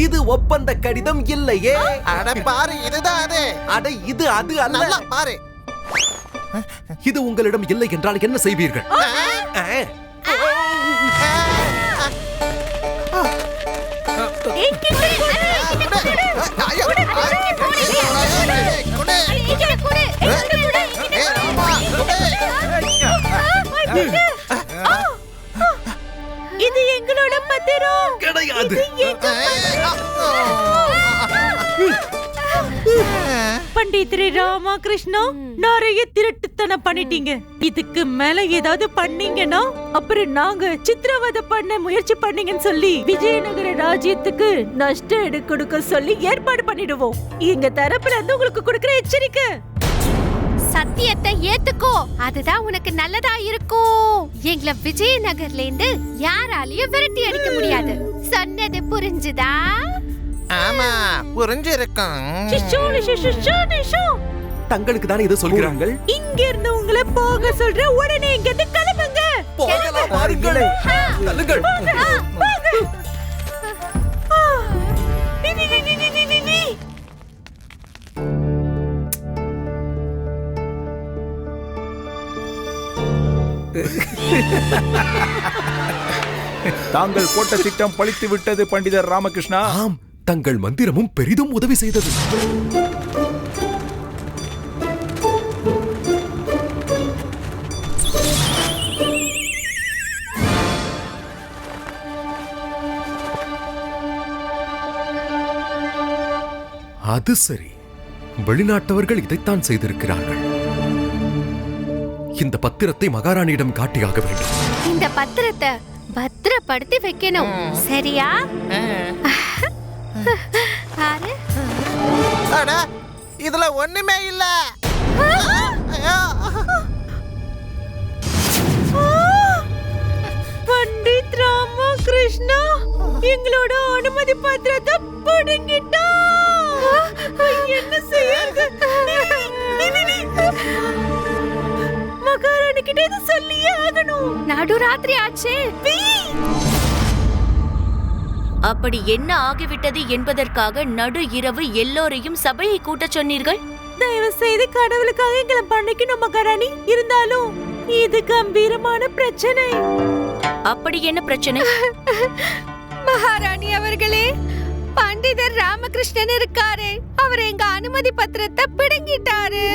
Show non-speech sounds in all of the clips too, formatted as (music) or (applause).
இது ஒப்பந்த கடிதம் இல்லையே அட பாரு இதுதான் அது அட இது அது அல்ல நல்லா பாரு இது உங்களிடம் இல்லை என்றால் என்ன செய்வீர்கள் ஆ, எங்களோட பத்திரம் கிடையாது பண்டிதரே ராமகிருஷ்ணா நிறைய திருட்டுத்தனம் பண்ணிட்டீங்க. இதுக்கு மேல ஏதாவது பண்ணீங்கன்னா அப்புறம் நாங்க சித்திரவதை பண்ண முயற்சி பண்ணீங்கன்னு சொல்லி விஜயநகர ராஜ்யத்துக்கு நஷ்டம் எடு கொடுக்க சொல்லி ஏற்பாடு பண்ணிடுவோம். எங்க தரப்புல இருந்து உங்களுக்கு கொடுக்கிற எச்சரிக்கை. சத்தியத்தை ஏத்துக்கோ. அதுதான் உனக்கு நல்லதா இருக்கும். எங்களை விஜயநகர்ல இருந்து யாராலையும் விரட்டி அடிக்க முடியாது. சொன்னது புரிஞ்சுதா? ஆமா புரிஞ்சிருக்கும். தங்களுக்கு தானே இதை சொல்கிறார்கள் இங்க இருந்து உங்களை போக சொல்ற உடனே இங்க இருந்து கிளம்புங்க. போகலாம் தள்ளுங்கள். போங்க. (laughs) தாங்கள் போட்ட திட்டம் பழித்து விட்டது பண்டிதர் ராமகிருஷ்ணா. ஆம் தங்கள் மந்திரமும் பெரிதும் உதவி செய்தது. அது சரி. வெளிநாட்டவர்கள் இதைத்தான் செய்திருக்கிறார்கள். இந்த பத்திரத்தை மகாராணியிடம் காட்டியாக வேண்டும். இந்த பத்திரத்தை பத்திரப்படுத்தி வைக்கணும். சரியா? (laughs) இதுல ஒண்ணுமே இல்ல. ஐயோ. பண்டித் ராமகிருஷ்ணா எங்களோட அனுமதி பத்திரத்தை பிடுங்கிட்டா. (laughs) என்ன செய்யுங்க? (laughs) மகாராணி கிட்ட இதை சொல்லியே ஆகணும். நடுராத்திரி ஆச்சே. அப்படி என்ன ஆகிவிட்டது என்பதற்காக நடு இரவு எல்லோரையும் சபையை கூட்டச் சொன்னீர்கள்? தயவு செய்து கடவுளுக்காக எங்களை பண்ணிக்கணும் மகாராணி இருந்தாலும் இது கம்பீரமான பிரச்சனை. அப்படி என்ன பிரச்சனை? மகாராணி அவர்களே பண்டிதர் ராமகிருஷ்ணன் இருக்காரே. அவர் எங்க அனுமதி பத்திரத்தை பிடுங்கிட்டாரு.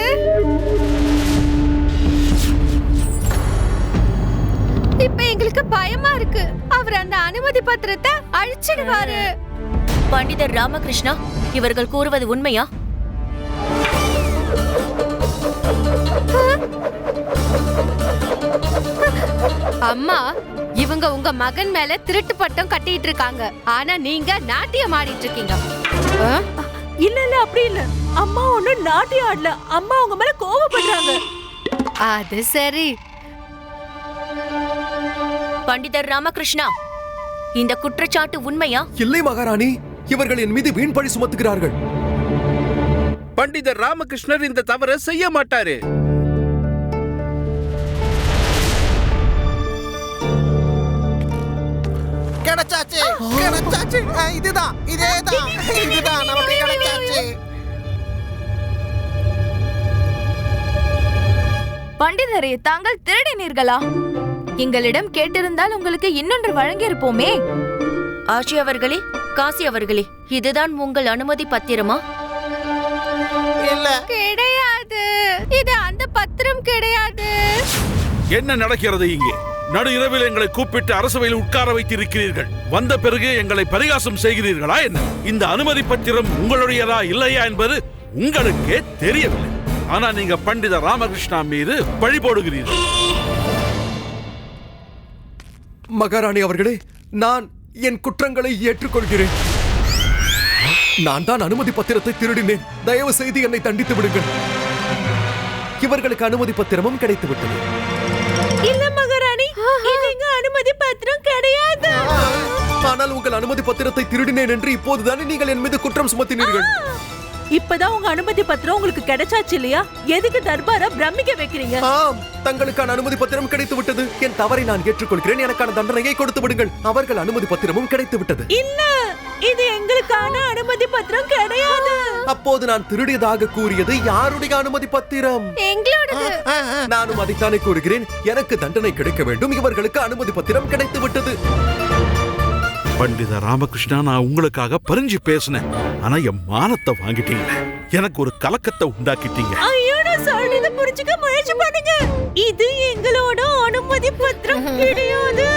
இப்ப எங்களுக்கு பயமா இருக்கு. அவர் அந்த அனுமதி பத்திரத்தை அழிச்சிடுவாரு. பண்டிதர் ராமகிருஷ்ணா இவர்கள் கூறுவது உண்மையா? அம்மா இவங்க உங்க மகன் மேல திருட்டு பட்டம் கட்டிட்டு இருக்காங்க. ஆனா நீங்க நாட்டியம் ஆடிட்டு இருக்கீங்க? இல்ல இல்ல அப்படி இல்ல. அம்மா ஒண்ணும் நாட்டி ஆடல. அம்மா உங்க மேல கோவப்படுறாங்க. அது சரி. பண்டிதர் ராமகிருஷ்ணா இந்த குற்றச்சாட்டு உண்மையா? இல்லை மகாராணி இவர்கள் என் மீது வீண் பழி சுமத்துகிறார்கள். பண்டிதர் ராமகிருஷ்ணர் இந்த தவறை செய்ய மாட்டாரு. கிடைச்சாச்சு இதுதான் இதேதான் இதுதான் நமக்கு கிடைச்சாச்சு. பண்டிதரே தாங்கள் திருடினீர்களா? எங்களிடம் கேட்டிருந்தால் உங்களுக்கு இன்னொன்று வழங்கியிருப்போமே. ஆட்சி அவர்களே காசி அவர்களே இதுதான் உங்கள் அனுமதி பத்திரமா? இல்ல. கிடையாது. இது அந்த பத்திரம் கிடையாது. என்ன நடக்கிறது இங்கே? நடு இரவில் எங்களை கூப்பிட்டு அரசவையில் உட்கார வைத்திருக்கிறீர்கள். வந்த பிறகு எங்களை பரிகாசம் செய்கிறீர்களா என்ன? இந்த அனுமதி பத்திரம் உங்களுடையதா இல்லையா என்பது உங்களுக்கே தெரியவில்லை. ஆனா நீங்க பண்டித ராமகிருஷ்ணா மீது பழி போடுகிறீர்கள். மகாராணி அவர்களே நான் என் குற்றங்களை ஏற்றுக்கொள்கிறேன். நான் தான் அனுமதி பத்திரத்தை திருடினேன். தயவு செய்து என்னை தண்டித்து விடுங்கள். இவர்களுக்கு அனுமதி பத்திரமும் கிடைத்து விட்டது இல்ல மகாராணி அனுமதி பத்திரம் கிடையாது. ஆனால் உங்கள் அனுமதி பத்திரத்தை திருடினேன் என்று இப்போதுதானே நீங்கள் என் மீது குற்றம் சுமத்தினீர்கள். இப்பதான் உங்க அனுமதி பத்திரம் உங்களுக்கு கிடைச்சாச்சு இல்லையா? எதுக்கு தர்பார பிரமிக்க வைக்கிறீங்க? ஆம் தங்களுக்கான அனுமதி பத்திரம் கிடைத்து விட்டது. என் தவறை நான் ஏற்றுக்கொள்கிறேன். எனக்கான தண்டனையை கொடுத்து விடுங்கள். அவர்கள் அனுமதி பத்திரமும் கிடைத்து விட்டது. இல்ல இது எங்களுக்கான அனுமதி பத்திரம் கிடையாது. அப்போது நான் திருடியதாக கூறியது யாருடைய அனுமதி பத்திரம்? எங்களோடது. நானும் அதைத்தானே கூறுகிறேன். எனக்கு தண்டனை கிடைக்க வேண்டும். இவர்களுக்கு அனுமதி பத்திரம் கிடைத்து விட்டது. பண்டித ராமகிருஷ்ணா நான் உங்களுக்காக பறிஞ்சு பேசினேன். ஆனா என் மானத்தை வாங்கிட்டீங்க. எனக்கு ஒரு கலக்கத்தை உண்டாக்கிட்டீங்க. புரிஞ்சுக்க முயற்சி பண்ணுங்க. இது எங்களோட அனுமதி பத்திரம் கிடையாது.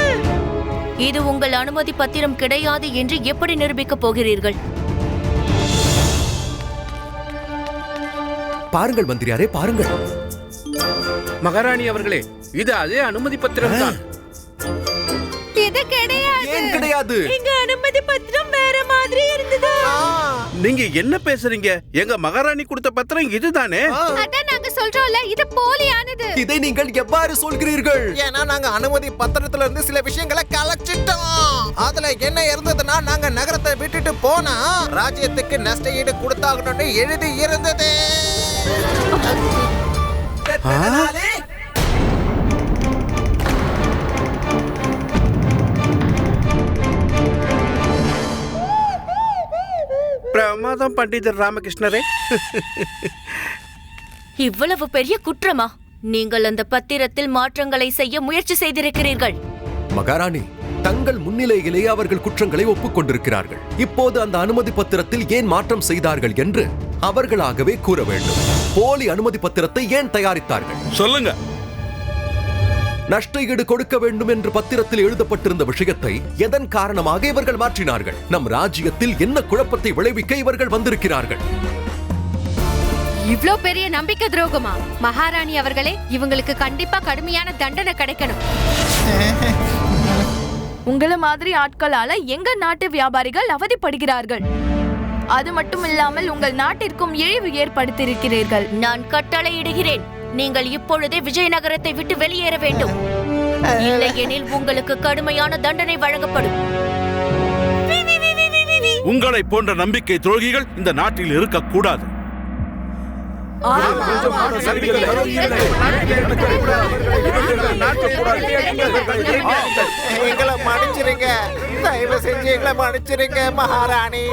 இது உங்கள் அனுமதி பத்திரம் கிடையாது என்று எப்படி நிரூபிக்கப் போகிறீர்கள்? பாருங்கள் மந்திரியாரே பாருங்கள். மகாராணி அவர்களே இது அதே அனுமதி பத்திரம் தான் கிடையாது எங்க அனுமதி பத்திரம் வேற மாதிரி இருந்தது? நீங்க என்ன பேசுறீங்க? எங்க மகாராணி கொடுத்த பத்திரம் இதுதானே? அதான் நாங்க சொல்றோம்ல இது போலியானது. இதை நீங்கள் எவ்வாறு சொல்கிறீர்கள்? ஏன்னா நாங்க அனுமதி பத்திரத்துல இருந்து சில விஷயங்களை கலைச்சிட்டோம். அதுல என்ன இருந்ததுன்னா நாங்க நகரத்தை விட்டுட்டு போனா ராஜ்யத்துக்கு நஷ்ட ஈடு கொடுத்தாகணும்னு எழுதி இருந்தது. பிரமாதம் பண்டிதர் ராமகிருஷ்ணரே. இவ்வளவு பெரிய குற்றமா? நீங்கள் அந்த பத்திரத்தில் மாற்றங்களை செய்ய முயற்சி செய்திருக்கிறீர்கள். மகாராணி தங்கள் முன்னிலையிலே அவர்கள் குற்றங்களை ஒப்புக்கொண்டிருக்கிறார்கள். இப்போது அந்த அனுமதி பத்திரத்தில் ஏன் மாற்றம் செய்தார்கள் என்று அவர்களாகவே கூற வேண்டும். போலி அனுமதி பத்திரத்தை ஏன் தயாரித்தார்கள்? சொல்லுங்க. நஷ்ட ஈடு கொடுக்க வேண்டும் என்று பத்திரத்தில் எழுதப்பட்டிருந்த விஷயத்தை எதன் காரணமாக இவர்கள் மாற்றினார்கள்? நம் ராஜ்யத்தில் என்ன குழப்பத்தை விளைவிக்க இவர்கள் வந்திருக்கிறார்கள்? இவ்ளோ பெரிய நம்பிக்கை துரோகமா? மகாராணி அவர்களே இவங்களுக்கு கண்டிப்பா கடுமையான தண்டனை கிடைக்கணும். உங்களை மாதிரி ஆட்களால எங்க நாட்டு வியாபாரிகள் அவதிப்படுகிறார்கள்? அது மட்டும் இல்லாமல் உங்கள் நாட்டிற்கும் இழிவு ஏற்படுத்தியிருக்கிறீர்கள். நான் கட்டளையிடுகிறேன். நீங்கள் இப்பொழுதே விஜயநகரத்தை விட்டு வெளியேற வேண்டும். இல்லையெனில் உங்களுக்கு கடுமையான தண்டனை வழங்கப்படும். உங்களை போன்ற நம்பிக்கை துரோகிகள் இந்த நாட்டில் இருக்கக்கூடாது. எங்களை மன்னிச்சிருங்க. தயவு செஞ்சு எங்களை மன்னிச்சிருங்க மகாராணி.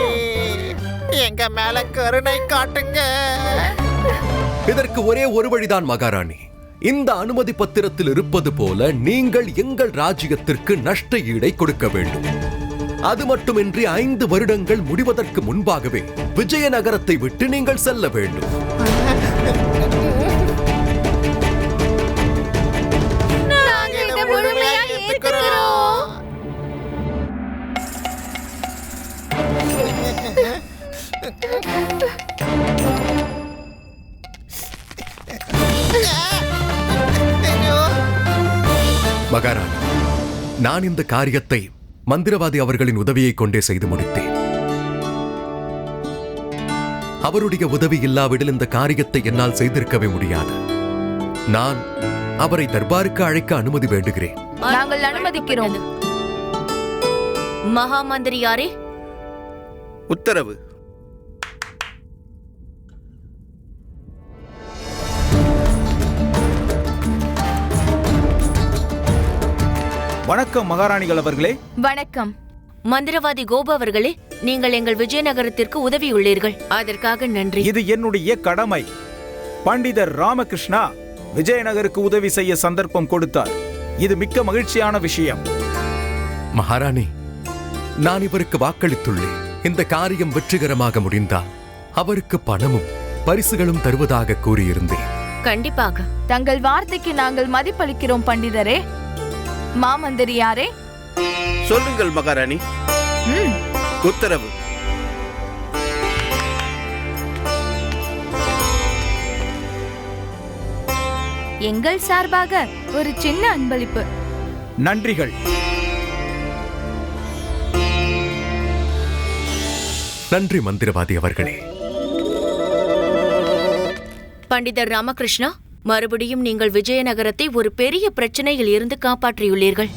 எங்க மேல கருணை காட்டுங்க. இதற்கு ஒரே ஒரு வழிதான் மகாராணி. இந்த அனுமதி பத்திரத்தில் இருப்பது போல நீங்கள் எங்கள் ராஜ்யத்திற்கு நஷ்ட ஈடை கொடுக்க வேண்டும். அது மட்டுமின்றி ஐந்து வருடங்கள் முடிவதற்கு முன்பாகவே விஜயநகரத்தை விட்டு நீங்கள் செல்ல வேண்டும். நாங்க (laughs) மகாராணி நான் இந்த காரியத்தை மந்திரவாதி அவர்களின் உதவியை கொண்டே செய்து முடித்தேன். அவருடைய உதவி இல்லாவிடில் இந்த காரியத்தை என்னால் செய்திருக்கவே முடியாது. நான் அவரை தர்பாருக்கு அழைக்க அனுமதி வேண்டுகிறேன். நாங்கள் அனுமதிக்கிறோம். மகா மந்திரியாரே உத்தரவு. வணக்கம் மகாராணிகள் அவர்களே. வணக்கம். மந்திரவாதி கோபு அவர்களே நீங்கள் எங்கள் விஜயநகரத்திற்கு உதவியுள்ளீர்கள். அதற்காக நன்றி. இது என்னுடைய கடமை. பண்டிதர் ராமகிருஷ்ணா விஜயநகருக்கு உதவி செய்ய சந்தர்ப்பம் கொடுத்தார். இது மிக்க மகிழ்ச்சியான விஷயம். மகாராணி நான் இவருக்கு வாக்களித்துள்ளேன். இந்த காரியம் வெற்றிகரமாக முடிந்தால் அவருக்கு பணமும் பரிசுகளும் தருவதாக கூறியிருந்தேன். கண்டிப்பாக. தங்கள் வார்த்தைக்கு நாங்கள் மதிப்பளிக்கிறோம் பண்டிதரே. மாமந்திரியாரே. சொல்லுங்கள் மகாராணி. ம். உத்தரவு. எங்கள் சார்பாக ஒரு சின்ன அன்பளிப்பு. நன்றிகள். நன்றி மந்திரவாதி அவர்களே. பண்டிதர் ராமகிருஷ்ணா மறுபடியும் நீங்கள் விஜயநகரத்தை ஒரு பெரிய பிரச்சனையில் இருந்து காப்பாற்றியுள்ளீர்கள்.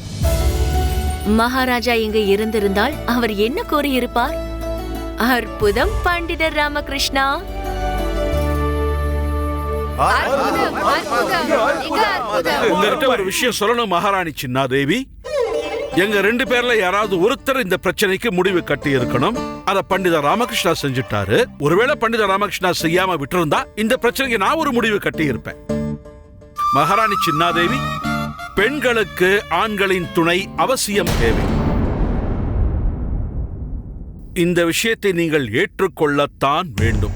மகாராஜா இங்கு இருந்திருந்தால் அவர் என்ன கூறியிருப்பார்? அற்புதம் பண்டிதர் ராமகிருஷ்ணா! உங்ககிட்ட ஒரு விஷயம் சொல்லணும் மகாராணி சின்னாதேவி. எங்க ரெண்டு பேர்ல யாராவது ஒருத்தர் இந்த பிரச்சனைக்கு முடிவு கட்டி இருக்கணும். அத பண்டித ராமகிருஷ்ணா செஞ்சுட்டாரு. ஒருவேளை பண்டித ராமகிருஷ்ணா செய்யாம விட்டிருந்தா இந்த பிரச்சனைக்கு நான் ஒரு முடிவு கட்டி இருப்பேன் மகாராணி சின்னாதேவி பெண்களுக்கு ஆண்களின் துணை அவசியம் தேவை. இந்த விஷயத்தை நீங்கள் ஏற்றுக்கொள்ளத்தான் வேண்டும்.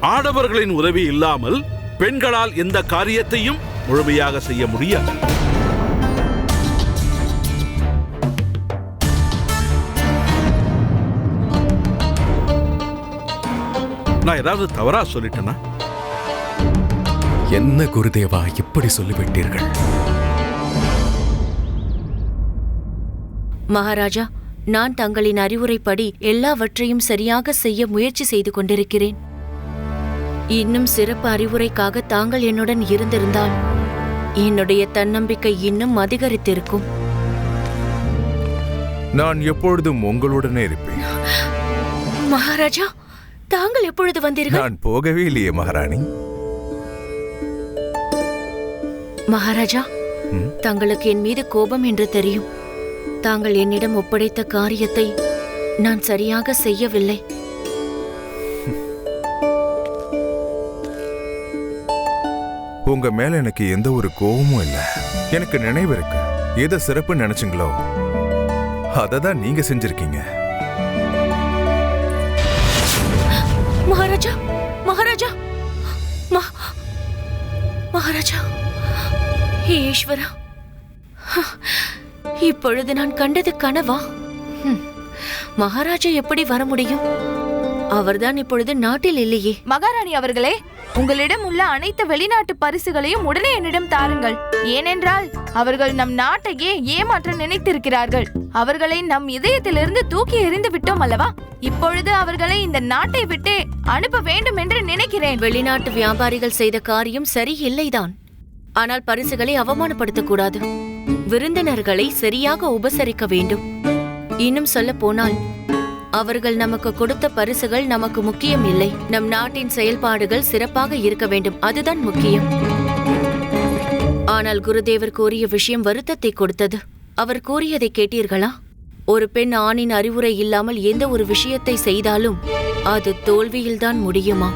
ஆடவர்களின் உதவி இல்லாமல் பெண்களால் எந்த காரியத்தையும் முழுமையாக செய்ய முடியாது. நான் ஏதாவது தவறா சொல்லிட்டேனா? என்ன குருதேவா இப்படி சொல்லிவிட்டீர்கள்? மகாராஜா நான் தங்களின் அறிவுரைப்படி எல்லாவற்றையும் சரியாக செய்ய முயற்சி செய்து கொண்டிருக்கிறேன். இன்னும் சிறப்பு அறிவுரைக்காக தாங்கள் என்னுடன் இருந்திருந்தால் என்னுடைய தன்னம்பிக்கை இன்னும் அதிகரித்திருக்கும். நான் எப்பொழுதும் உங்களுடனே இருப்பேன். மகாராஜா தாங்கள் எப்பொழுது வந்தீர்கள்? நான் போகவே இல்லையே மகாராணி. மகாராஜா? தங்களுக்கு என் மீது கோபம் என்று தெரியும். தாங்கள் என்னிடம் ஒப்படைத்த காரியத்தை நான் சரியாக செய்யவில்லை. (laughs) உங்க மேல எனக்கு எந்த ஒரு கோவமும் இல்ல. எனக்கு நினைவு இருக்கு. எதை சிறப்பு நினைச்சீங்களோ அதை தான் நீங்க செஞ்சிருக்கீங்க. மகாராஜா மகாராஜா மகாராஜா. ஹே ஈஸ்வரா. இப்பொழுது நான் கண்டது கனவா. மகாராஜா எப்படி வர முடியும்? அவர்தான் இப்பொழுது நாட்டில் இல்லையே. மகாராணி அவர்களே உங்களிடம் உள்ள அனைத்து வெளிநாட்டு பரிசுகளையும் உடனே என்னிடம் தாருங்கள். ஏனென்றால் அவர்கள் நம் நாட்டையே ஏமாற்ற நினைத்திருக்கிறார்கள். அவர்களை நம் இதயத்திலிருந்து தூக்கி எறிந்து விட்டோம் அல்லவா? இப்பொழுது அவர்களை இந்த நாட்டை விட்டு அனுப்ப வேண்டும் என்று நினைக்கிறேன். வெளிநாட்டு வியாபாரிகள் செய்த காரியம் சரியில்லைதான். ஆனால் பரிசுகளை அவமானப்படுத்தக்கூடாது. விருந்தினர்களை சரியாக உபசரிக்க வேண்டும். இன்னும் சொல்ல போனால் அவர்கள் நமக்கு கொடுத்த பரிசுகள் நமக்கு முக்கியம் இல்லை. நம் நாட்டின் செயல்பாடுகள் சிறப்பாக இருக்க வேண்டும். அதுதான் முக்கியம். ஆனால் குருதேவர் கூறிய விஷயம் வருத்தத்தை கொடுத்தது. அவர் கூறியதை கேட்டீர்களா? ஒரு பெண் ஆணின் அறிவுரை இல்லாமல் எந்த ஒரு விஷயத்தை செய்தாலும் அது தோல்வியில்தான் முடியுமா?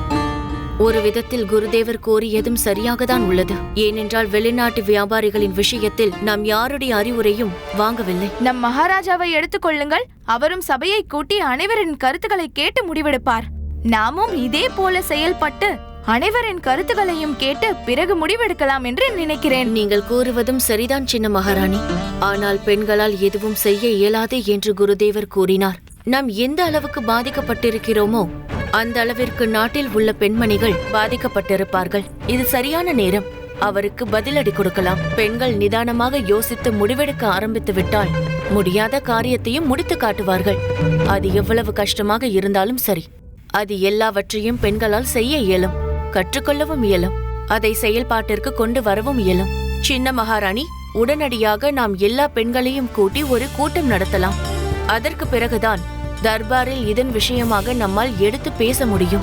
ஒரு விதத்தில் குருதேவர் கூறியதும் சரியாகத்தான் உள்ளது. ஏனென்றால் வெளிநாட்டு வியாபாரிகளின் விஷயத்தில் நாம் யாருடைய அறிவுரையும் வாங்கவில்லை. நம் மகாராஜாவை எடுத்துக்கொள்ளுங்கள் அவரும் சபையை கூட்டி அனைவரின் கருத்துக்களை கேட்டு முடிவெடுப்பார். நாமும் இதே போல செயல்பட்டு அனைவரின் கருத்துக்களையும் கேட்டு பிறகு முடிவெடுக்கலாம் என்று நினைக்கிறேன். நீங்கள் கூறுவதும் சரிதான் சின்ன மகாராணி. ஆனால் பெண்களால் எதுவும் செய்ய இயலாது என்று குருதேவர் கூறினார். நாம் எந்த அளவுக்கு பாதிக்கப்பட்டிருக்கிறோமோ அந்த அளவிற்கு நாட்டில் உள்ள பெண்மணிகள் பாதிக்கப்பட்டிருப்பார்கள். இது சரியான நேரம். அவருக்கு பதிலடி கொடுக்கலாம். பெண்கள் நிதானமாக யோசித்து முடிவெடுக்க ஆரம்பித்து விட்டால் முடியாத காரியத்தையும் முடித்து காட்டுவார்கள். அது எவ்வளவு கஷ்டமாக இருந்தாலும் சரி. அது எல்லாவற்றையும் பெண்களால் செய்ய இயலும். கற்றுக்கொள்ளவும் இயலும். அதை செயல்பாட்டிற்கு கொண்டு வரவும் இயலும். சின்ன மகாராணி உடனடியாக நாம் எல்லா பெண்களையும் கூட்டி ஒரு கூட்டம் நடத்தலாம். அதற்கு பிறகுதான் தர்பாரில் இதன் விஷயமாக நம்மால் எடுத்து பேச முடியும்.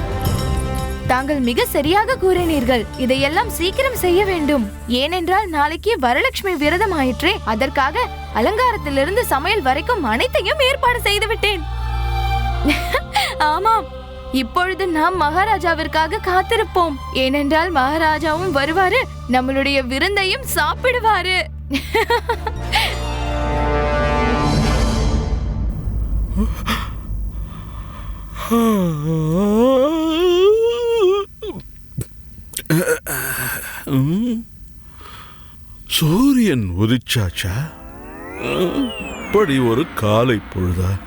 தாங்கள் மிக சரியாக கூறினீர்கள். இதையெல்லாம் சீக்கிரம் செய்ய வேண்டும். ஏனென்றால் நாளைக்கு வரலட்சுமி விரதம் ஆயிற்றே. அதற்காக அலங்காரத்திலிருந்து சமையல் வரைக்கும் அனைத்தையும் ஏற்பாடு செய்து விட்டேன். (laughs) ஆமாம். இப்பொழுது நாம் மகாராஜாவிற்காக காத்திருப்போம். ஏனென்றால் மகாராஜாவும் வருவாரு. நம்மளுடைய விருந்தையும் சாப்பிடுவாரு. (laughs) சூரியன் உதிச்சாச்சா? இப்படி ஒரு காலை பொழுதா.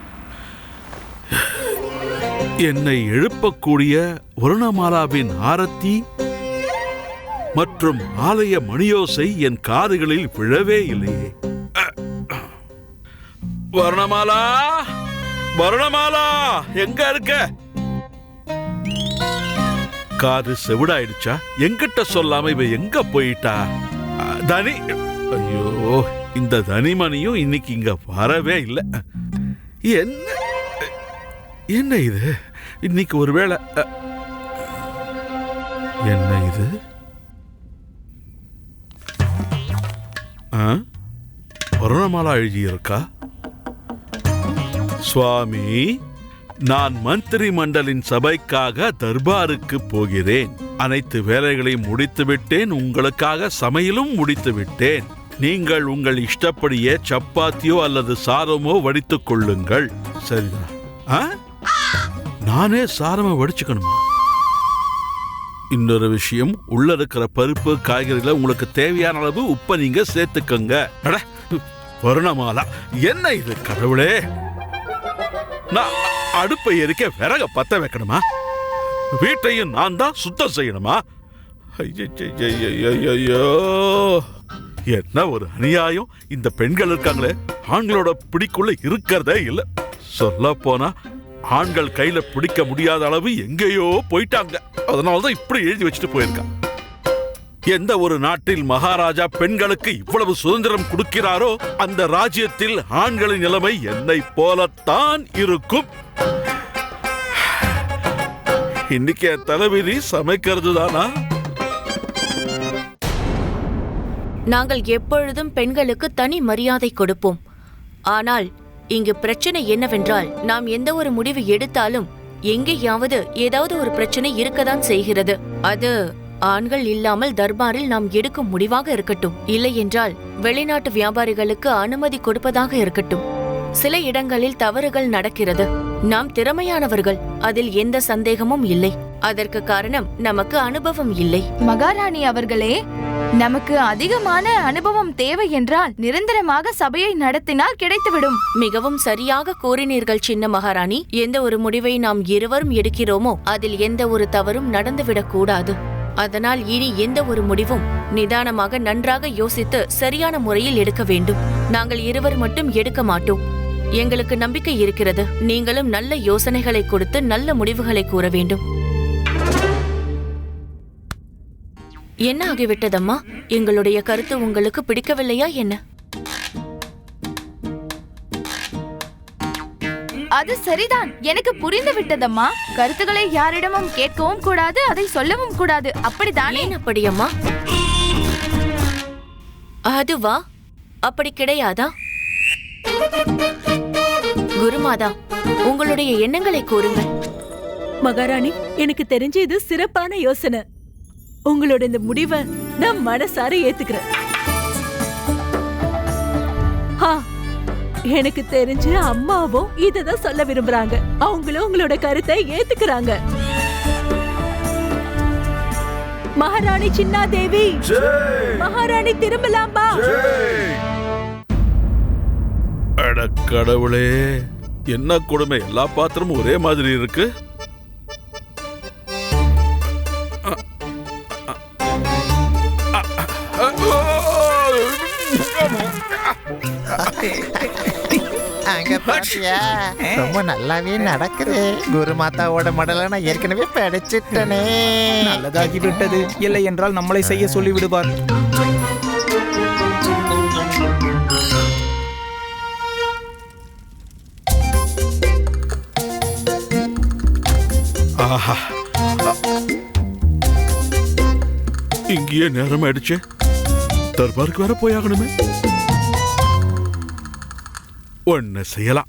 என்னை எழுப்பக்கூடிய வருணமாலாவின் ஆரத்தி மற்றும் ஆலய மணியோசை என் காதுகளில் விழவே இல்லையே. வருணமாலா! வருணமாலா எங்க இருக்க? காது செவிடாயிடுச்சா? எங்கிட்ட சொல்லாம இவ எங்க போயிட்டா? தனி ஐயோ இந்த தனிமணியும் இன்னைக்கு இங்க வரவே இல்லை. என்ன என்ன இது? இன்னைக்கு ஒருவேளை என்ன இது? ஆ? வருணமாலா எழுதியிருக்கா? சுவாமி நான் மந்திரி மண்டலின் சபைக்காக தர்பாருக்கு போகிறேன். அனைத்து வேலைகளையும் முடித்து விட்டேன் உங்களுக்காக சமையலும் முடித்து விட்டேன் நீங்கள் உங்கள் இஷ்டப்படியே சப்பாத்தியோ அல்லது சாதமோ வடித்துக் கொள்ளுங்கள். சரிதான் ஆ? நானே சாதமா வடிச்சுக்கணுமா? இன்னொரு விஷயம் உள்ள இருக்கிற பருப்பு காய்கறிகளை உங்களுக்கு தேவையான அளவு உப்பை நீங்க சேர்த்துக்கங்க. வருணமாலா என்ன இது கடவுளே? நான் அடுப்பை எரிக்க விறக பத்த வைக்கணுமா? வீட்டையும் நான் தான் சுத்தம் செய்யணுமா? ஐயோ என்ன ஒரு அநியாயம்? இந்த பெண்கள் இருக்காங்களே ஆண்களோட பிடிக்குள்ள இருக்கிறதே இல்லை. சொல்ல போனா ஆண்கள் கையில பிடிக்க முடியாத அளவு எங்கேயோ போயிட்டாங்க. அதனாலதான் இப்படி எழுதி வச்சுட்டு போயிருக்கான். எந்த ஒரு நாட்டில் மகாராஜா பெண்களுக்கு இவ்வளவு சுதந்திரம் கொடுக்கிறாரோ அந்த ராஜ்யத்தில் ஆண்களின் நிலைமை என்னை போலத்தான் இருக்கும். இன்னைக்கு என் தலைவிதி சமைக்கிறது தானா நாங்கள் எப்பொழுதும் பெண்களுக்கு தனி மரியாதை கொடுப்போம். ஆனால் இங்கு பிரச்சனை என்னவென்றால் நாம் எந்த ஒரு முடிவு எடுத்தாலும் எங்கேயாவது ஏதாவது ஒரு பிரச்சனை இருக்கதான் செய்கிறது. அது ஆண்கள் இல்லாமல் தர்பாரில் நாம் எடுக்கும் முடிவாக இருக்கட்டும். இல்லை என்றால் வெளிநாட்டு வியாபாரிகளுக்கு அனுமதி கொடுப்பதாக இருக்கட்டும். சில இடங்களில் தவறுகள் நடக்கிறது. நாம் திறமையானவர்கள் அதில் எந்த சந்தேகமும் இல்லை. அதற்கு காரணம் நமக்கு அனுபவம் இல்லை. மகாராணி அவர்களே நமக்கு அதிகமான அனுபவம் தேவை என்றால் நிரந்தரமாக சபையை நடத்தினால் கிடைத்துவிடும். மிகவும் சரியாக கூறினீர்கள் சின்ன மகாராணி. எந்த ஒரு முடிவை நாம் இருவரும் எடுக்கிறோமோ அதில் எந்த ஒரு தவறும் நடந்துவிடக் கூடாது அதனால் இனி எந்த ஒரு முடிவும் நிதானமாக நன்றாக யோசித்து சரியான முறையில் எடுக்க வேண்டும். நாங்கள் இருவர் மட்டும் எடுக்க மாட்டோம். எங்களுக்கு நம்பிக்கை இருக்கிறது. நீங்களும் நல்ல யோசனைகளை கொடுத்து நல்ல முடிவுகளை கூற வேண்டும். என்ன ஆகிவிட்டதம்மா? எங்களுடைய கருத்து உங்களுக்கு பிடிக்கவில்லையா என்ன? அது சரிதான். எனக்கு புரிந்து விட்டதம்மா. கருத்துக்களை யாரிடமும் கேட்கவும் கூடாது அதை சொல்லவும் கூடாது. அப்படித்தானே? ஏன் அப்படியம்மா? அதுவா? அப்படி கிடையாதா? குருமாதா உங்களுடைய எண்ணங்களை கூறுங்கள். மகாராணி எனக்கு தெரிஞ்சு இது சிறப்பான யோசனை. உங்களோட இந்த முடிவை நான் மனசார ஏத்துக்கிறேன். எனக்கு தெரிஞ்சு அம்மாவும் இததான் சொல்ல விரும்புறாங்க. அவங்களும் உங்களோட கருத்தை ஏத்துக்கிறாங்க. மகாராணி சின்னா தேவி மகாராணி திரும்பலாம்பா அட கடவுளே என்ன கொடுமை? எல்லா பாத்திரமும் ஒரே மாதிரி இருக்கு. பாத்தியா? ரொம்ப நல்லாவே நடக்குது. குரு மாதாவோட மடலை நான் ஏற்கனவே படிச்சிட்டனே. நல்லதாகி விட்டது. இல்லை என்றால் நம்மளை செய்ய சொல்லி விடுவார் ஆஹா. இங்கேயே நேரம் ஆயிடுச்சு. தர்பாருக்கு வேற போயாகணுமே. ஒன்னு செய்யலாம்.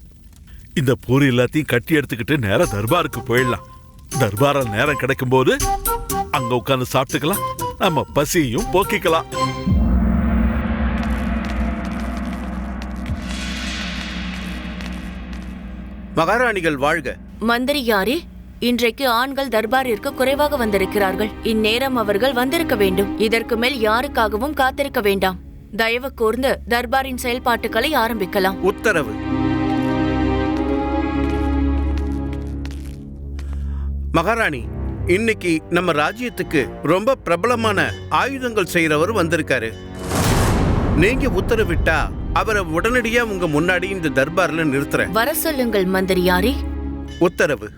இந்த பூரி எல்லாத்தையும் கட்டி எடுத்துக்கிட்டு நேரா தர்பாருக்கு போயிடலாம். தர்பார நேரம் கிடைக்கும் போது அங்க உட்கார்ந்து சாப்பிட்டுக்கலாம். நம்ம பசியையும் போக்கிக்கலாம். மகாராணிகள் வாழ்க. மந்திரியாரே இன்றைக்கு ஆண்கள் தர்பாரிற்கு குறைவாக வந்திருக்கிறார்கள். இந்நேரம் அவர்கள் வந்திருக்க வேண்டும். இதற்கு மேல் யாருக்காகவும் காத்திருக்க வேண்டாம். தயவு கூர்ந்து தர்பாரின் செயல்பாட்டுகளை ஆரம்பிக்கலாம். உத்தரவு. மகாராணி இன்னைக்கு நம்ம ராஜ்யத்துக்கு ரொம்ப பிரபலமான ஆயுதங்கள் செய்யறவர் வந்திருக்காரு. நீங்க உத்தரவிட்டா அவரை உடனடியா உங்க முன்னாடி இந்த தர்பார்ல நிறுத்துறேன். வர சொல்லுங்கள் மந்திரியாரே. உத்தரவு.